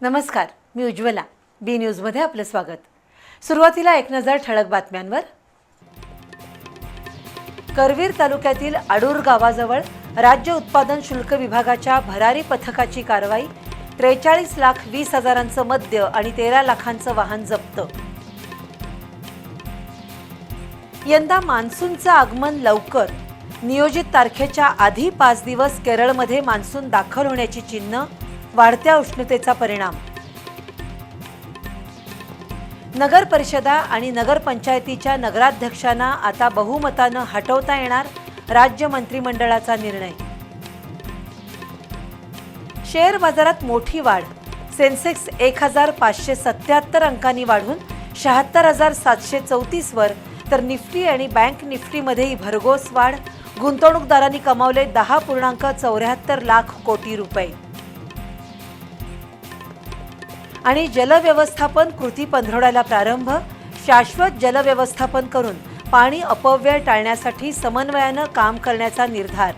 नमस्कार मी उज्ज्वला. बी न्यूजमध्ये आपलं स्वागत. सुरुवातीला एक नजर ठळक बातम्यांवर. करवीर तालुक्यातील आडूर गावाजवळ राज्य उत्पादन शुल्क विभागाच्या भरारी पथकाची कारवाई त्रेचाळीस लाख वीस हजारांचं मद्य आणि तेरा लाखांचं वाहन जप्त. यंदा मान्सूनचं आगमन लवकर. नियोजित तारखेच्या आधी पाच दिवस केरळमध्ये मान्सून दाखल होण्याची चिन्ह वाढत्या उष्णतेचा परिणाम. नगर परिषदा आणि नगरपंचायतीच्या नगराध्यक्षांना आता बहुमतानं हटवता येणार राज्य मंत्रिमंडळाचा निर्णय. शेअर बाजारात मोठी वाढ. सेन्सेक्स एक हजार पाचशे सत्याहत्तर अंकांनी वाढून शहात्तर हजार सातशे चौतीसवर तर निफ्टी आणि बँक निफ्टीमध्येही भरघोस वाढ. गुंतवणूकदारांनी कमावले दहा पूर्णांक चौऱ्याहत्तर लाख कोटी रुपये. आणि जलव्यवस्थापन कृती पंधरवड्याला प्रारंभ. शाश्वत जलव्यवस्थापन करून पाणी अपव्यय टाळण्यासाठी समन्वयानं काम करण्याचा निर्धार.